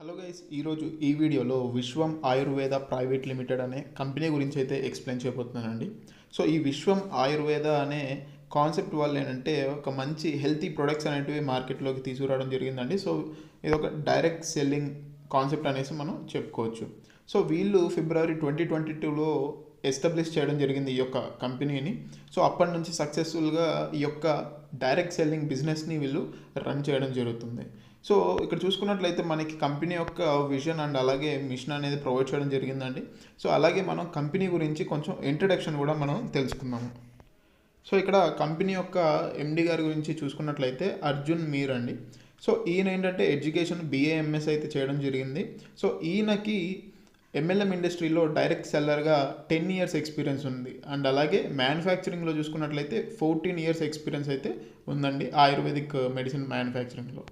Hello guys ఈరోజు ఈ వీడియోలో విశ్వం ఆయుర్వేద ప్రైవేట్ లిమిటెడ్ అనే కంపెనీ గురించి అయితే ఎక్స్ప్లెయిన్ చేయబోతున్నానండి. సో ఈ విశ్వం ఆయుర్వేద అనే కాన్సెప్ట్ వల్ల ఏంటంటే ఒక మంచి హెల్తీ ప్రొడక్ట్స్ అనేటివి మార్కెట్లోకి తీసుకురావడం జరిగిందండి. సో ఇది ఒక డైరెక్ట్ సెల్లింగ్ కాన్సెప్ట్ అనేసి మనం చెప్పుకోవచ్చు. సో వీళ్ళు ఫిబ్రవరి ట్వంటీ ట్వంటీ టూలో ఎస్టాబ్లిష్ చేయడం జరిగింది ఈ యొక్క కంపెనీని. సో అప్పటి నుంచి సక్సెస్ఫుల్గా ఈ యొక్క డైరెక్ట్ సెల్లింగ్ బిజినెస్ని వీళ్ళు రన్ చేయడం జరుగుతుంది. సో ఇక్కడ చూసుకున్నట్లయితే మనకి కంపెనీ యొక్క విజన్ అండ్ అలాగే మిషన్ అనేది ప్రొవైడ్ చేయడం జరిగిందండి. సో అలాగే మనం కంపెనీ గురించి కొంచెం ఇంట్రడక్షన్ కూడా మనం తెలుసుకుందాము. సో ఇక్కడ కంపెనీ యొక్క ఎండి గారి గురించి చూసుకున్నట్లయితే అర్జున్ మీర్ అండి. సో ఈయన ఏంటంటే ఎడ్యుకేషన్ బిఏఎంఎస్ అయితే చేయడం జరిగింది. సో ఈయనకి ఎంఎల్ఎం ఇండస్ట్రీలో డైరెక్ట్ సెల్లర్గా టెన్ ఇయర్స్ ఎక్స్పీరియన్స్ ఉంది. అండ్ అలాగే మ్యానుఫ్యాక్చరింగ్లో చూసుకున్నట్లయితే ఫోర్టీన్ ఇయర్స్ ఎక్స్పీరియన్స్ అయితే ఉందండి ఆయుర్వేదిక్ మెడిసిన్ మ్యానుఫ్యాక్చరింగ్లో.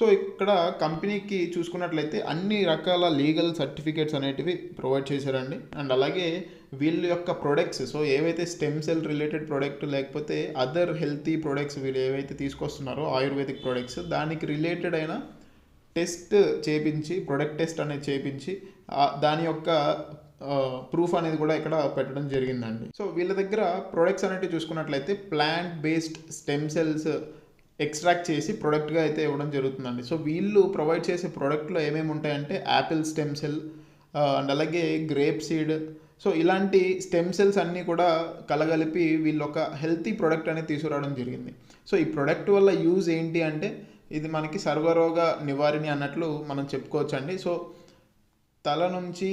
సో ఇక్కడ కంపెనీకి చూసుకున్నట్లయితే అన్ని రకాల లీగల్ సర్టిఫికేట్స్ అనేటివి ప్రొవైడ్ చేశారండి. అండ్ అలాగే వీళ్ళ యొక్క ప్రొడక్ట్స్ సో ఏవైతే స్టెమ్ సెల్ రిలేటెడ్ ప్రొడక్ట్ లేకపోతే అదర్ హెల్తీ ప్రొడక్ట్స్ వీళ్ళు ఏవైతే తీసుకొస్తున్నారో ఆయుర్వేదిక్ ప్రొడక్ట్స్ దానికి రిలేటెడ్ అయిన టెస్ట్ చేపించి ప్రొడక్ట్ టెస్ట్ అనేది చేపించి దాని యొక్క ప్రూఫ్ అనేది కూడా ఇక్కడ పెట్టడం జరిగిందండి. సో వీళ్ళ దగ్గర ప్రొడక్ట్స్ అనేటివి చూసుకున్నట్లయితే plant based stem cells extract చేసి ప్రొడక్ట్గా అయితే ఇవ్వడం జరుగుతుందండి. సో వీళ్ళు ప్రొవైడ్ చేసే ప్రోడక్ట్లో ఏమేమి ఉంటాయంటే యాపిల్ స్టెమ్ సెల్ అండ్ అలాగే గ్రేప్ సీడ్. సో ఇలాంటి స్టెమ్ సెల్స్ అన్నీ కూడా కలగలిపి వీళ్ళు ఒక హెల్తీ ప్రోడక్ట్ అనేది తీసుకురావడం జరిగింది. సో ఈ ప్రోడక్ట్ వల్ల యూజ్ ఏంటి అంటే ఇది మనకి సర్వరోగ నివారిణి అన్నట్లు మనం చెప్పుకోవచ్చు అండి సో తల నుంచి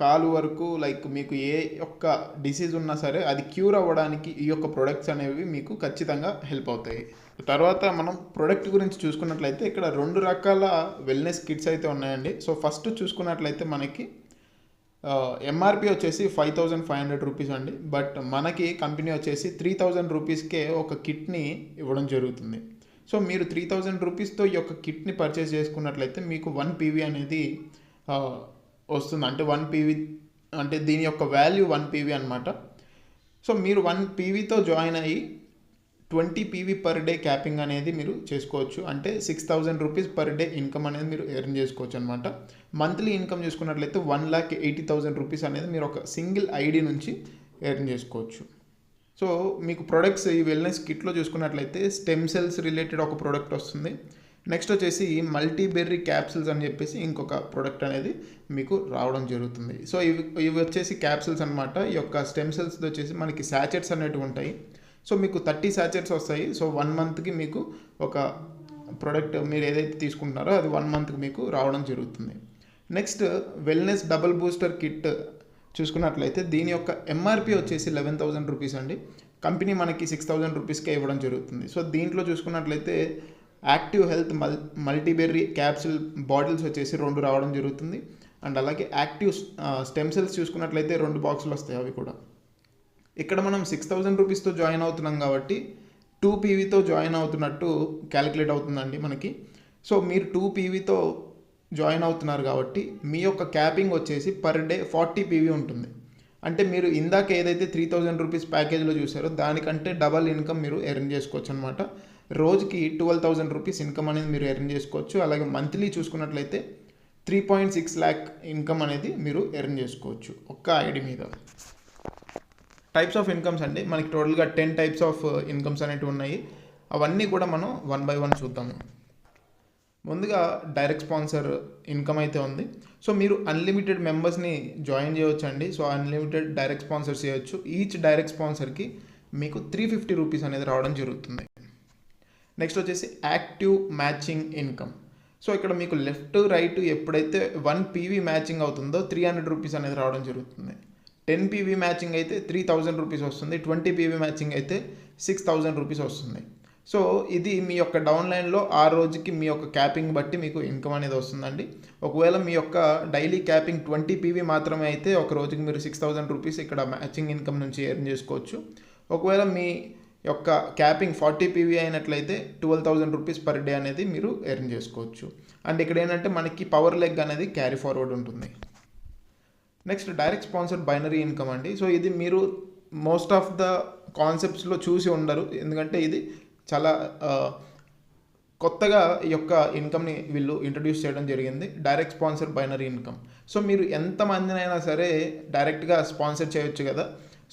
కాలు వరకు లైక్ మీకు ఏ ఒక్క డిసీజ్ ఉన్నా సరే అది క్యూర్ అవ్వడానికి ఈ యొక్క ప్రొడక్ట్స్ అనేవి మీకు ఖచ్చితంగా హెల్ప్ అవుతాయి. తర్వాత మనం ప్రొడక్ట్ గురించి చూసుకున్నట్లయితే ఇక్కడ రెండు రకాల వెల్నెస్ కిట్స్ అయితే ఉన్నాయండి. సో ఫస్ట్ చూసుకున్నట్లయితే మనకి ఎంఆర్పి వచ్చేసి five thousand five hundred rupees అండి. బట్ మనకి కంపెనీ వచ్చేసి త్రీ థౌజండ్ రూపీస్కే ఒక కిట్ని ఇవ్వడం జరుగుతుంది. సో మీరు త్రీ థౌజండ్ రూపీస్తో ఈ యొక్క కిట్ని పర్చేస్ చేసుకున్నట్లయితే మీకు వన్ పీవీ అనేది వస్తుంది. అంటే వన్ పీవీ అంటే దీని యొక్క వాల్యూ వన్ పీవీ అనమాట సో మీరు వన్ పీవీతో జాయిన్ అయ్యి twenty PV per day capping అనేది మీరు చేసుకోవచ్చు. అంటే six thousand rupees per day income అనేది మీరు ఎర్న్ చేసుకోవచ్చు అనమాట మంత్లీ ఇన్కమ్ చేసుకున్నట్లయితే one lakh eighty thousand rupees అనేది మీరు ఒక సింగిల్ ఐడి నుంచి ఎర్న్ చేసుకోవచ్చు. సో మీకు ప్రొడక్ట్స్ ఈ వెల్నెస్ కిట్లో చూసుకున్నట్లయితే స్టెమ్ సెల్స్ రిలేటెడ్ ఒక ప్రోడక్ట్ వస్తుంది. నెక్స్ట్ వచ్చేసి మల్టీబెర్రీ క్యాప్సిల్స్ అని చెప్పేసి ఇంకొక ప్రోడక్ట్ అనేది మీకు రావడం జరుగుతుంది. సో ఇవి ఇవి వచ్చేసి క్యాప్సిల్స్ అనమాట ఈ యొక్క స్టెమ్ సెల్స్ వచ్చేసి మనకి శాచెట్స్ అనేటివి ఉంటాయి. సో మీకు థర్టీ శాచెట్స్ వస్తాయి. సో వన్ మంత్కి మీకు ఒక ప్రోడక్ట్ మీరు ఏదైతే తీసుకుంటున్నారో అది వన్ మంత్కి మీకు రావడం జరుగుతుంది. Next wellness double booster kit చూసుకున్నట్లయితే దీని యొక్క ఎంఆర్పి వచ్చేసి లెవెన్ థౌసండ్ రూపీస్ అండి. కంపెనీ మనకి సిక్స్ థౌజండ్ రూపీస్కే ఇవ్వడం జరుగుతుంది. సో దీంట్లో చూసుకున్నట్లయితే యాక్టివ్ హెల్త్ మల్ మల్టీబెర్రీ క్యాప్సిల్ బాటిల్స్ వచ్చేసి రెండు రావడం జరుగుతుంది. అండ్ అలాగే యాక్టివ్ స్టెమ్ సెల్స్ చూసుకున్నట్లయితే రెండు బాక్సులు వస్తాయి అవి కూడా. ఇక్కడ మనం సిక్స్ థౌజండ్ రూపీస్తో జాయిన్ అవుతున్నాం కాబట్టి టూ పీవీతో జాయిన్ అవుతున్నట్టు క్యాలిక్యులేట్ అవుతుందండి మనకి. సో మీరు టూ పీవీతో జాయిన్ అవుతున్నారు కాబట్టి మీ యొక్క క్యాపింగ్ వచ్చేసి పర్ డే ఫార్టీ పీవీ ఉంటుంది. అంటే మీరు ఇందాక ఏదైతే త్రీ థౌజండ్ రూపీస్ ప్యాకేజ్లో చూసారో దానికంటే డబల్ ఇన్కమ్ మీరు ఎర్న్ చేసుకోవచ్చు అనమాట రోజుకి ట్వెల్వ్ థౌజండ్ రూపీస్ ఇన్కమ్ అనేది మీరు ఎర్న్ చేసుకోవచ్చు. అలాగే మంత్లీ చూసుకున్నట్లయితే three point six lakh income అనేది మీరు ఎర్న్ చేసుకోవచ్చు. ఒక్క ఐడి మీద. టైప్స్ ఆఫ్ ఇన్కమ్స్ అండి. మనకి టోటల్గా టెన్ టైప్స్ ఆఫ్ ఇన్కమ్స్ అనేవి ఉన్నాయి. అవన్నీ కూడా మనం వన్ బై వన్ చూద్దాము. ముందుగా డైరెక్ట్ స్పాన్సర్ ఇన్కమ్ అయితే ఉంది. సో మీరు అన్లిమిటెడ్ మెంబర్స్ని జాయిన్ చేయవచ్చు అండి సో అన్లిమిటెడ్ డైరెక్ట్ స్పాన్సర్స్ చేయొచ్చు. ఈచ్ డైరెక్ట్ స్పాన్సర్కి మీకు త్రీ ఫిఫ్టీ రూపీస్ అనేది రావడం జరుగుతుంది. నెక్స్ట్ వచ్చేసి యాక్టివ్ మ్యాచింగ్ ఇన్కమ్ సో ఇక్కడ మీకు లెఫ్ట్ రైట్ ఎప్పుడైతే వన్ పీవీ మ్యాచింగ్ అవుతుందో త్రీ హండ్రెడ్ రూపీస్ అనేది రావడం జరుగుతుంది. టెన్ పీవీ మ్యాచింగ్ అయితే త్రీ థౌజండ్ రూపీస్ వస్తుంది ట్వంటీ పీవీ మ్యాచింగ్ అయితే సిక్స్ థౌజండ్ రూపీస్ వస్తుంది. సో ఇది మీ యొక్క డౌన్లైన్లో ఆ రోజుకి మీ యొక్క క్యాపింగ్ బట్టి మీకు ఇన్కమ్ అనేది వస్తుందండి. ఒకవేళ మీ యొక్క డైలీ క్యాపింగ్ ట్వంటీ పీవీ మాత్రమే అయితే ఒక రోజుకి మీరు సిక్స్ థౌజండ్ రూపీస్ ఇక్కడ మ్యాచింగ్ ఇన్కమ్ నుంచి ఎర్న్ చేసుకోవచ్చు. ఒకవేళ మీ యొక్క క్యాపింగ్ ఫార్టీ పీవీ అయినట్లయితే twelve thousand rupees per day అనేది మీరు ఎర్న్ చేసుకోవచ్చు. అండ్ ఇక్కడ ఏంటంటే మనకి పవర్ లెగ్ అనేది క్యారీ ఫార్వర్డ్ ఉంటుంది. Next direct sponsored binary income అండి. సో ఇది మీరు మోస్ట్ ఆఫ్ ద కాన్సెప్ట్స్లో చూసి ఉండరు. ఎందుకంటే ఇది చాలా కొత్తగా ఈ యొక్క ఇన్కమ్ని వీళ్ళు ఇంట్రడ్యూస్ చేయడం జరిగింది. Direct sponsor binary income. So మీరు ఎంతమందినైనా సరే డైరెక్ట్గా స్పాన్సర్ చేయొచ్చు కదా.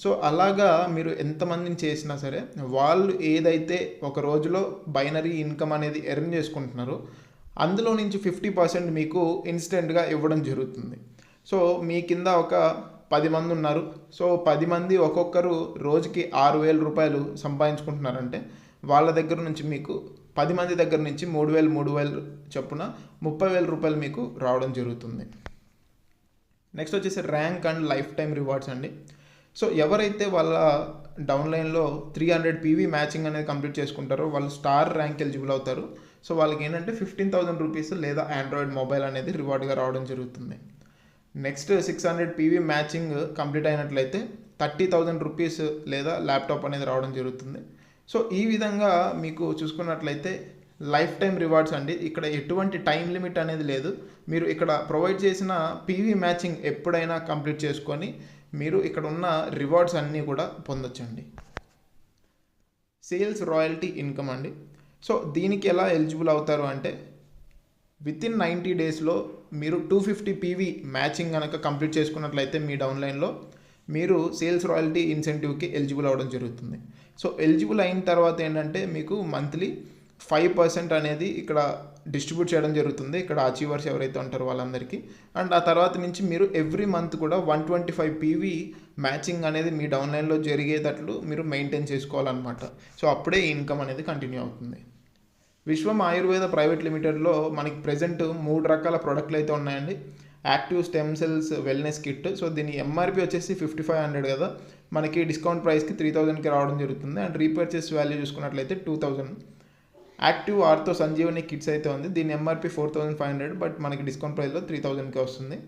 సో అలాగా మీరు ఎంతమందిని చేసినా సరే వాళ్ళు ఏదైతే ఒక రోజులో బైనరీ ఇన్కమ్ అనేది ఎర్న్ చేసుకుంటున్నారో అందులో నుంచి ఫిఫ్టీ పర్సెంట్ మీకు ఇన్స్టెంట్గా ఇవ్వడం జరుగుతుంది. సో మీ కింద ఒక పది మంది ఉన్నారు. సో పది మంది ఒక్కొక్కరు రోజుకి ఆరు వేల రూపాయలు సంపాదించుకుంటున్నారంటే వాళ్ళ దగ్గర నుంచి మీకు పది మంది దగ్గర నుంచి మూడు వేలు మూడు వేలు చొప్పున ముప్పై వేల రూపాయలు మీకు రావడం జరుగుతుంది. నెక్స్ట్ వచ్చేసి rank and life time rewards అండి. సో ఎవరైతే వాళ్ళ డౌన్లైన్లో త్రీ హండ్రెడ్ పీవీ మ్యాచింగ్ అనేది కంప్లీట్ చేసుకుంటారో వాళ్ళు స్టార్ ర్యాంక్ ఎలిజిబుల్ అవుతారు. సో వాళ్ళకి ఏంటంటే ఫిఫ్టీన్ థౌసండ్ రూపీస్ లేదా ఆండ్రాయిడ్ మొబైల్ అనేది రివార్డ్గా రావడం జరుగుతుంది. Next six hundred PV matching complete అయినట్లయితే థర్టీ థౌజండ్ రూపీస్ లేదా ల్యాప్టాప్ అనేది రావడం జరుగుతుంది. సో ఈ విధంగా మీకు చూసుకున్నట్లయితే లైఫ్ టైం రివార్డ్స్ అండి. ఇక్కడ ఎటువంటి టైం లిమిట్ అనేది లేదు. మీరు ఇక్కడ ప్రొవైడ్ చేసిన పీవీ మ్యాచింగ్ ఎప్పుడైనా కంప్లీట్ చేసుకొని మీరు ఇక్కడ ఉన్న రివార్డ్స్ అన్నీ కూడా పొందొచ్చండి. సేల్స్ రాయల్టీ ఇన్కమ్ అండి. సో దీనికి ఎలా ఎలిజిబుల్ అవుతారు అంటే విత్ ఇన్ నైంటీ డేస్లో మీరు టూ ఫిఫ్టీ పీవీ మ్యాచింగ్ కనుక కంప్లీట్ చేసుకున్నట్లయితే మీ డౌన్లైన్లో మీరు సేల్స్ రాయల్టీ ఇన్సెంటివ్కి ఎలిజిబుల్ అవ్వడం జరుగుతుంది. సో ఎలిజిబుల్ అయిన తర్వాత ఏంటంటే మీకు మంత్లీ ఫైవ్ పర్సెంట్ అనేది ఇక్కడ డిస్ట్రిబ్యూట్ చేయడం జరుగుతుంది. ఇక్కడ అచీవర్స్ ఎవరైతే ఉంటారో వాళ్ళందరికీ. అండ్ ఆ తర్వాత నుంచి మీరు ఎవ్రీ మంత్ కూడా one twenty five PV matching అనేది మీ డౌన్లైన్లో జరిగేటట్లు మీరు మెయింటైన్ చేసుకోవాలన్నమాట. సో అప్పుడే ఈ ఇన్కమ్ అనేది కంటిన్యూ అవుతుంది. విశ్వం ఆయుర్వేద ప్రైవేట్ లిమిటెడ్లో మనకి ప్రజెంట్ మూడు రకాల ప్రోడక్ట్లు అయితే ఉన్నాయండి. Active stem cells wellness kit. So దీని ఎంఆర్పి వచ్చేసి ఫిఫ్టీ ఫైవ్ హండ్రెడ్ కదా. మనకి డిస్కౌంట్ ప్రైస్కి త్రీ థౌజండ్కి రావడం జరుగుతుంది. అండ్ రీపర్చేస్ వాల్యూ చూసుకున్నట్లయితే two thousand. Active ortho Sanjeevani kits అయితే ఉంది. దీని MRP four thousand five hundred but మనకి డిస్కౌంట్ ప్రైస్లో త్రీ థౌజండ్కి వస్తుంది.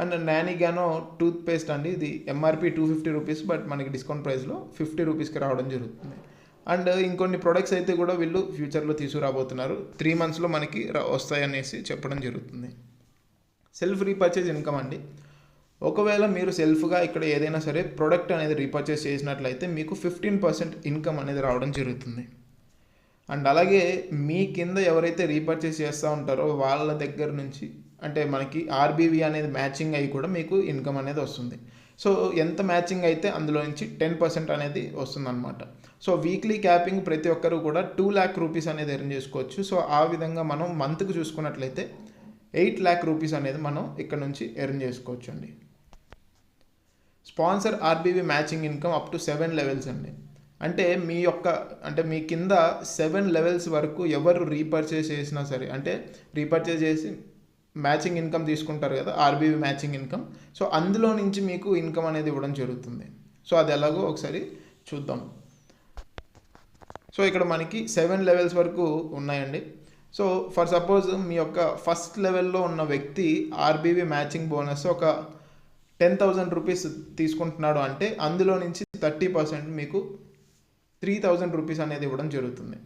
అండ్ నానిగానో టూత్ పేస్ట్ అండి. ఇది MRP two fifty rupees but మనకి డిస్కౌంట్ ప్రైస్లో ఫిఫ్టీ రూపీస్కి రావడం జరుగుతుంది. అండ్ ఇంకొన్ని ప్రొడక్ట్స్ అయితే కూడా వీళ్ళు ఫ్యూచర్లో తీసుకురాబోతున్నారు. త్రీ మంత్స్లో మనకి వస్తాయనేసి చెప్పడం జరుగుతుంది. సెల్ఫ్ రీపర్చేజ్ ఇన్కమ్ అండి. ఒకవేళ మీరు సెల్ఫ్గా ఇక్కడ ఏదైనా సరే ప్రొడక్ట్ అనేది రీపర్చేస్ చేసినట్లయితే మీకు ఫిఫ్టీన్ పర్సెంట్ ఇన్కమ్ అనేది రావడం జరుగుతుంది. అండ్ అలాగే మీ కింద ఎవరైతే రీపర్చేస్ చేస్తూ ఉంటారో వాళ్ళ దగ్గర నుంచి అంటే మనకి ఆర్బీవీ అనేది మ్యాచింగ్ అయ్యి కూడా మీకు ఇన్కమ్ అనేది వస్తుంది. సో ఎంత మ్యాచింగ్ అయితే అందులో నుంచి టెన్ పర్సెంట్ అనేది వస్తుందన్నమాట. సో వీక్లీ క్యాపింగ్ ప్రతి ఒక్కరు కూడా టూ ల్యాక్ రూపీస్ అనేది ఎర్న్ చేసుకోవచ్చు. సో ఆ విధంగా మనం మంత్కి చూసుకున్నట్లయితే ఎయిట్ ల్యాక్ రూపీస్ అనేది మనం ఇక్కడ నుంచి ఎర్న్ చేసుకోవచ్చు అండి. Sponsor RBV matching income up to seven levels అండి. అంటే మీ యొక్క అంటే మీ కింద సెవెన్ లెవెల్స్ వరకు ఎవరు రీపర్చేస్ చేసినా సరే అంటే రీపర్చేస్ చేసి మ్యాచింగ్ ఇన్కమ్ తీసుకుంటారు కదా ఆర్బీవీ మ్యాచింగ్ ఇన్కమ్ సో అందులో నుంచి మీకు ఇన్కమ్ అనేది ఇవ్వడం జరుగుతుంది. సో అది ఎలాగో ఒకసారి చూద్దాం. సో ఇక్కడ మనకి సెవెన్ లెవెల్స్ వరకు ఉన్నాయండి. సో ఫర్ సపోజ్ మీ యొక్క ఫస్ట్ లెవెల్లో ఉన్న వ్యక్తి ఆర్బీవీ మ్యాచింగ్ బోనస్ ఒక టెన్ థౌజండ్ రూపీస్ తీసుకుంటున్నాడు అంటే అందులో నుంచి థర్టీ పర్సెంట్ మీకు త్రీ థౌజండ్ రూపీస్ అనేది ఇవ్వడం జరుగుతుంది.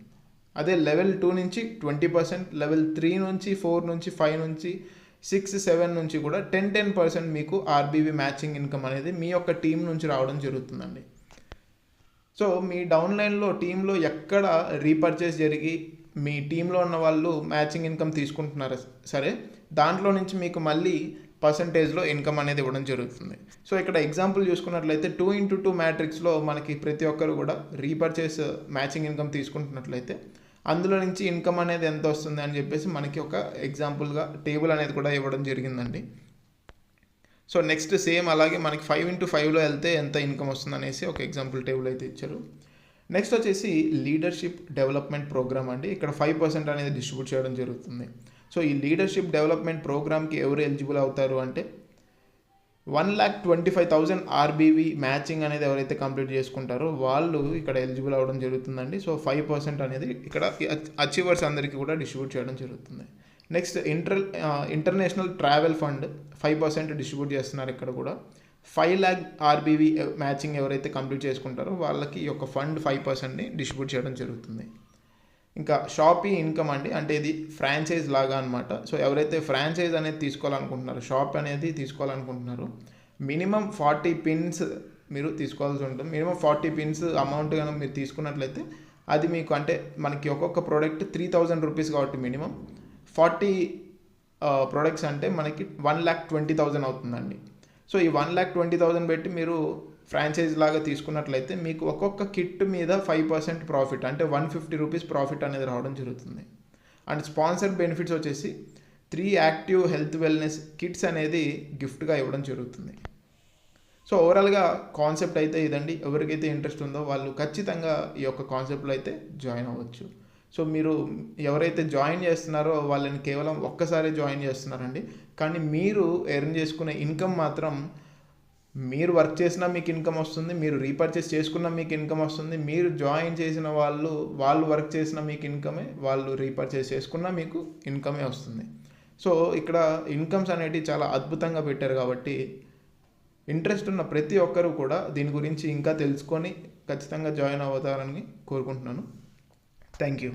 అదే లెవెల్ టూ నుంచి ట్వంటీ పర్సెంట్ లెవెల్ త్రీ నుంచి ఫోర్ నుంచి ఫైవ్ నుంచి సిక్స్ సెవెన్ నుంచి కూడా టెన్ టెన్ పర్సెంట్ మీకు ఆర్బీవీ మ్యాచింగ్ ఇన్కమ్ అనేది మీ యొక్క టీం నుంచి రావడం జరుగుతుందండి. సో మీ డౌన్లైన్లో టీంలో ఎక్కడ రీపర్చేస్ జరిగి మీ టీంలో ఉన్న వాళ్ళు మ్యాచింగ్ ఇన్కమ్ తీసుకుంటున్నారు సరే దాంట్లో నుంచి మీకు మళ్ళీ పర్సంటేజ్లో ఇన్కమ్ అనేది ఇవ్వడం జరుగుతుంది. సో ఇక్కడ ఎగ్జాంపుల్ చూసుకున్నట్లయితే టూ ఇంటూ టూ మ్యాట్రిక్స్లో మనకి ప్రతి ఒక్కరు కూడా రీపర్చేస్ మ్యాచింగ్ ఇన్కమ్ తీసుకుంటున్నట్లయితే అందులో నుంచి ఇన్కమ్ అనేది ఎంత వస్తుంది అని చెప్పేసి మనకి ఒక ఎగ్జాంపుల్గా టేబుల్ అనేది కూడా ఇవ్వడం జరిగిందండి. సో నెక్స్ట్ సేమ్ అలాగే మనకి ఫైవ్ ఇంటూ ఫైవ్లో వెళ్తే ఎంత ఇన్కమ్ వస్తుంది అనేసి ఒక ఎగ్జాంపుల్ టేబుల్ అయితే ఇచ్చారు. నెక్స్ట్ వచ్చేసి లీడర్షిప్ డెవలప్మెంట్ ప్రోగ్రామ్ అండి. ఇక్కడ ఫైవ్ పర్సెంట్ అనేది డిస్ట్రిబ్యూట్ చేయడం జరుగుతుంది. సో ఈ లీడర్షిప్ డెవలప్మెంట్ ప్రోగ్రామ్కి ఎవరు ఎలిజిబుల్ అవుతారు అంటే one lakh twenty five thousand RBV matching అనేది ఎవరైతే కంప్లీట్ చేసుకుంటారో వాళ్ళు ఇక్కడ ఎలిజిబుల్ అవ్వడం జరుగుతుందండి. సో ఫైవ్ పర్సెంట్ అనేది ఇక్కడ అచీవర్స్ అందరికీ కూడా డిస్ట్రిబ్యూట్ చేయడం జరుగుతుంది. Next inter international travel fund five percent distribute చేస్తున్నారు ఇక్కడ కూడా. ఫైవ్ ల్యాక్ ఆర్బీవీ మ్యాచింగ్ ఎవరైతే కంప్లీట్ చేసుకుంటారో వాళ్ళకి ఈ యొక్క ఫండ్ ఫైవ్ పర్సెంట్ని డిస్ట్రిబ్యూట్ చేయడం జరుగుతుంది. ఇంకా షాపీ ఇన్కమ్ అండి. అంటే ఇది ఫ్రాంచైజ్ లాగా అనమాట సో ఎవరైతే ఫ్రాంచైజ్ అనేది తీసుకోవాలనుకుంటున్నారో షాప్ అనేది తీసుకోవాలనుకుంటున్నారో మినిమం ఫార్టీ పిన్స్ మీరు తీసుకోవాల్సి ఉంటుంది. మినిమం ఫార్టీ పిన్స్ అమౌంట్ కనుక మీరు తీసుకున్నట్లయితే అది మీకు అంటే మనకి ఒక్కొక్క ప్రోడక్ట్ త్రీ థౌజండ్ రూపీస్ కాబట్టి మినిమం ఫార్టీ ప్రోడక్ట్స్ అంటే మనకి వన్ ల్యాక్ ట్వంటీ థౌజండ్ అవుతుందండి. సో ఈ వన్ ల్యాక్ ట్వంటీ థౌజండ్ పెట్టి మీరు ఫ్రాంచైజ్ లాగా తీసుకున్నట్లయితే మీకు ఒక్కొక్క కిట్ మీద ఫైవ్ పర్సెంట్ ప్రాఫిట్ అంటే వన్ ఫిఫ్టీ రూపీస్ ప్రాఫిట్ అనేది రావడం జరుగుతుంది. అండ్ స్పాన్సర్ బెనిఫిట్స్ వచ్చేసి three active health wellness kits అనేది గిఫ్ట్గా ఇవ్వడం జరుగుతుంది. సో ఓవరాల్గా కాన్సెప్ట్ అయితే ఇదండి. ఎవరికైతే ఇంట్రెస్ట్ ఉందో వాళ్ళు ఖచ్చితంగా ఈ యొక్క కాన్సెప్ట్లో అయితే జాయిన్ అవ్వచ్చు. సో మీరు ఎవరైతే జాయిన్ చేస్తున్నారో వాళ్ళని కేవలం ఒక్కసారి జాయిన్ చేస్తున్నారండి. కానీ మీరు ఎర్న్ చేసుకునే ఇన్కమ్ మాత్రం మీరు వర్క్ చేసినా మీకు ఇన్కమ్ వస్తుంది మీరు రీపర్చేస్ చేసుకున్నా మీకు ఇన్కమ్ వస్తుంది మీరు జాయిన్ చేసిన వాళ్ళు వాళ్ళు వర్క్ చేసిన మీకు ఇన్కమే వాళ్ళు రీపర్చేస్ చేసుకున్నా మీకు ఇన్కమే వస్తుంది. సో ఇక్కడ ఇన్కమ్స్ అనేటివి చాలా అద్భుతంగా పెట్టారు కాబట్టి ఇంట్రెస్ట్ ఉన్న ప్రతి ఒక్కరూ కూడా దీని గురించి ఇంకా తెలుసుకొని ఖచ్చితంగా జాయిన్ అవుతారని కోరుకుంటున్నాను. Thank you